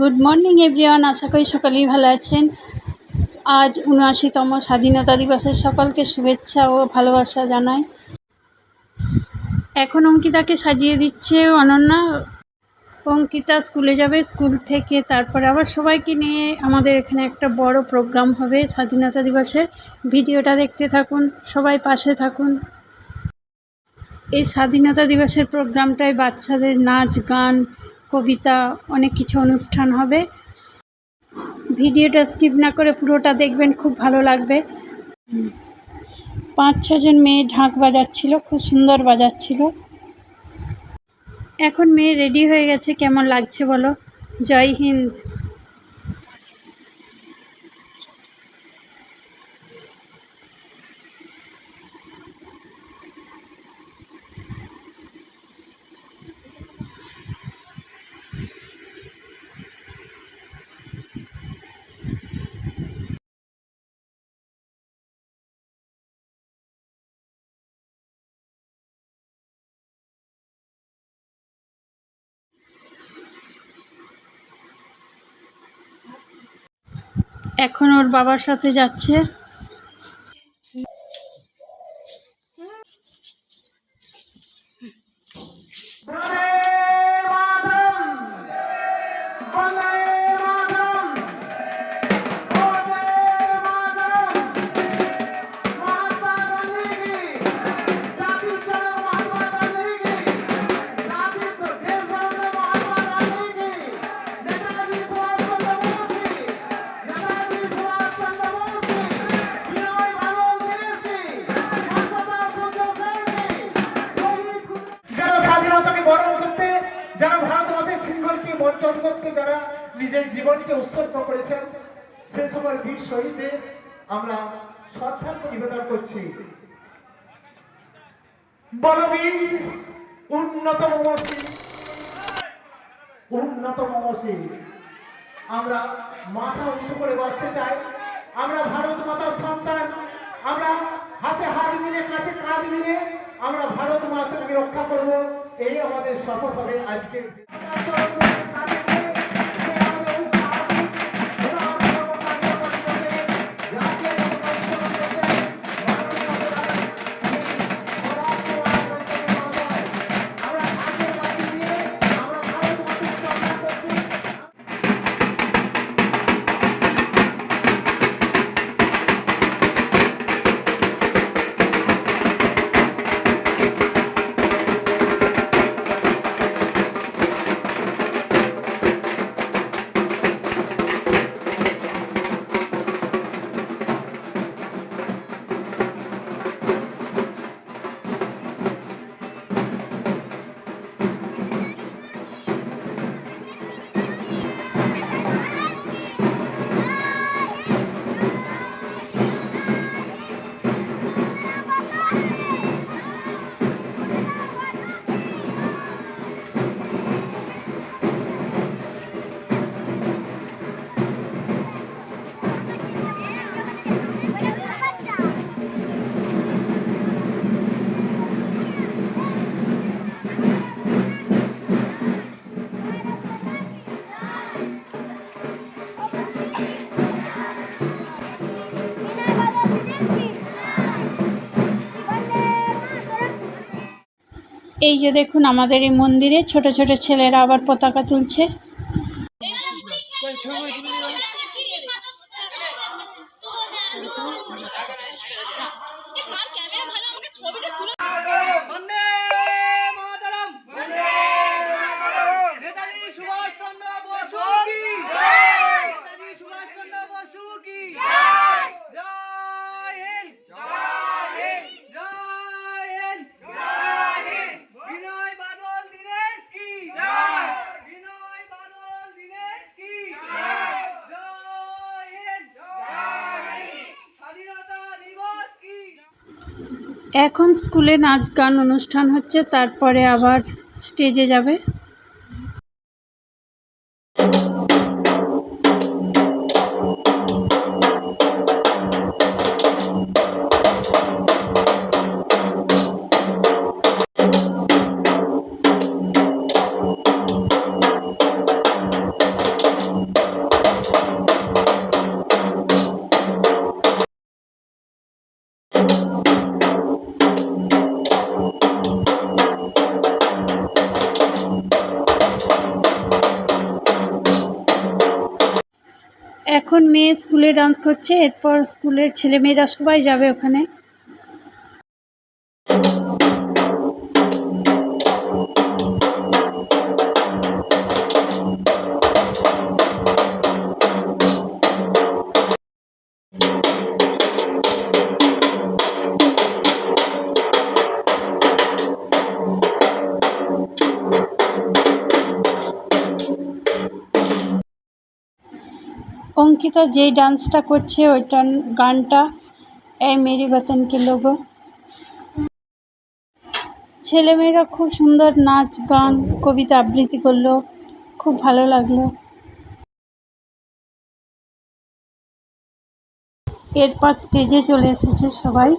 Good morning everyone আশা করি সকলেই ভালো আছেন। আজ উনআশিতম স্বাধীনতা দিবসের সকলকে শুভেচ্ছা ও ভালোবাসা জানাই। এখন অঙ্কিতাকে সাজিয়ে দিচ্ছে অনন্যা। অঙ্কিতা স্কুলে যাবে, স্কুল থেকে তারপরে আবার সবাইকে নিয়ে আমাদের এখানে একটা বড় প্রোগ্রাম হবে স্বাধীনতা দিবসের। ভিডিওটা দেখতে থাকুন, সবাই পাশে থাকুন। এই স্বাধীনতা দিবসের প্রোগ্রামটায় বাচ্চাদের নাচ, গান, কবিতা, অনেক কিছু অনুষ্ঠান হবে। ভিডিওটা স্কিপ না করে পুরোটা দেখবেন, খুব ভালো লাগবে। পাঁচ ছজন মেয়ে ঢাক বাজাচ্ছিল, খুব সুন্দর বাজাচ্ছিল। এখন মেয়ে রেডি হয়ে গেছে, কেমন লাগছে বলো? জয় হিন্দ। এখন ওর বাবার সাথে যাচ্ছে। শৃঙ্খলকে যারা নিজের জীবনকে উৎসর্গ করেছেন সে সকল বীর শহীদদের আমরা শ্রদ্ধার্ঘ নিবেদন করছি। বলবীর উন্নত মমসী উন্নত মমসী আমরা মাথা উঁচু করে বাঁচতে চাই। আমরা ভারত মাতার সন্তান। আমরা হাতে হাত মিলে কাছে কাঁধ মিলে আমরা ভারত মাতাকে রক্ষা করব। এই আমাদের শপথ হবে আজকে এই যে দেখুন আমাদের এই মন্দিরে ছোট ছোট ছেলেরা আবার পতাকা তুলছে। ছবিটা মাতরম নেতাজি সুভাষ চন্দ্র বসু কি নেতাজি সুভাষ চন্দ্র বসু কি জয় হিন্দ জয় হিন্দ জয় হিন্দ জয় হিন্দ বিনয় বাদল দীনেশ কি বিনয় বাদল দীনেশ কি জয় হিন্দ জয় হিন্দ স্বাধীনতা দিবস কি এখন স্কুলে নাচ গান অনুষ্ঠান হচ্ছে তারপরে আবার স্টেজে যাবে। মেয়ে স্কুলে ডান্স করছে এরপর স্কুলের ছেলেমেয়েরা সবাই যাবে ওখানে। অঙ্কিতা যেই ডান্সটা করছে, ওইটা গানটা এ মেরি বতনকে লোগো। ছেলেমেয়েরা খুব সুন্দর নাচ, গান, কবিতা আবৃত্তি করল, খুব ভালো লাগল। এরপর স্টেজে চলে এসেছে সবাই।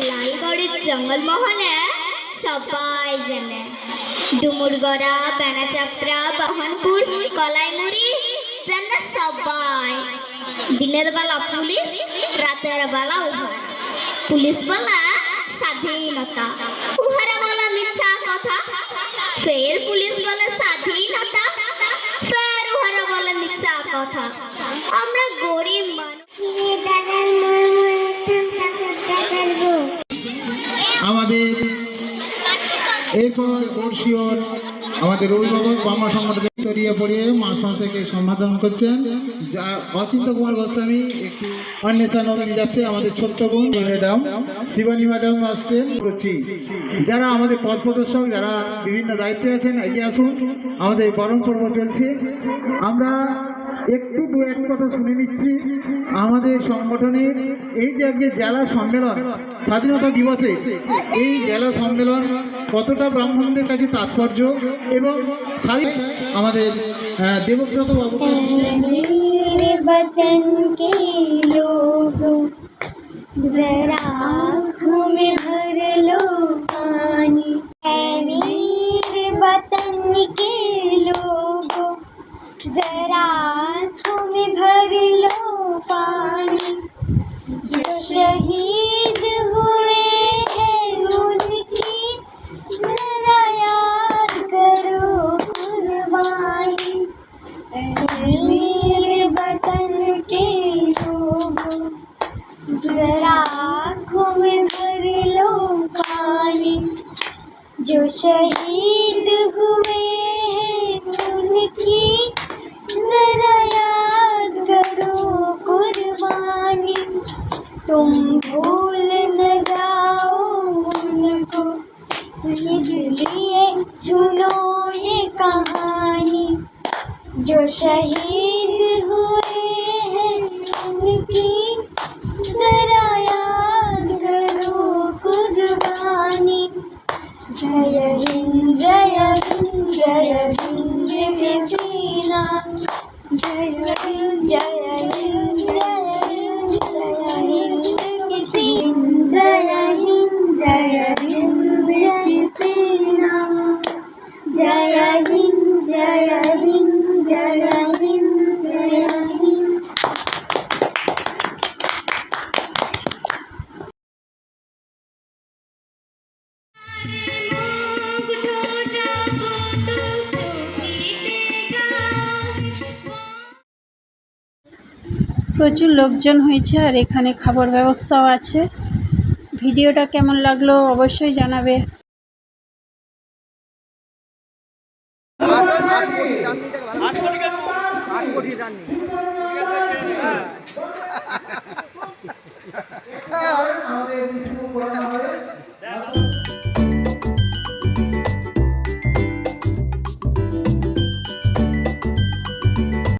লালগড়ের জঙ্গলমহলে সবাই জানে ডুমুরগড়া বেনাচাপড়া বাহনপুর কলাইমুড়ি জানে সবাই দিনের বেলা পুলিশ রাতের বেলা পুলিশ বলা স্বাধীনতা উহারা বলা মিথ্যা কথা ফের পুলিশ বলে স্বাধীনতা ফের উহারা বলে মিথ্যা কথা। আমরা গরিব আমাদের এরপর বর্ষীয়র আমাদের অভিভাবক, বামা সংগঠনের তরিয়ে পড়িয়ে মাস মাসেকে সম্বোধন করছেন। যা অচিন্ত কুমার গোস্বামী একটু অন্বেষণ যাচ্ছে, আমাদের ছোট্ট বোন। ম্যাডাম, শিবানী ম্যাডাম আসছেন। করছি। যারা আমাদের পথ প্রদর্শক, যারা বিভিন্ন দায়িত্বে আছেন, এগিয়ে আসুন। আমাদের বরণ পর্ব চলছে। আমরা একটু দু এক কথা শুনে নিচ্ছি। আমাদের সংগঠনের এই যে আজকে জেলা সম্মেলন, স্বাধীনতা দিবসে, এই জেলা সম্মেলন কতটা ব্রাহ্মণদের কাছে তাৎপর্য? এবং স্বাধীন আমাদের আহ, দেবব্রত বাবু मेरे वतन के लोगों जरा आँखों में भर लो पानी ऐ मेरे वतन के लोगों जरा आँखों में भर लो पानी जो शहीद जो शहीद हुए हैं उनकी जरा याद करो कुर्बानी। तुम भूल न जाओ उनको। इसलिए सुनो ये कहानी। जो शहीद প্রচুর লোকজন হয়েছে আর এখানে খাবার ব্যবস্থাও আছে। ভিডিওটা কেমন লাগল অবশ্যই জানাবে। আমাদের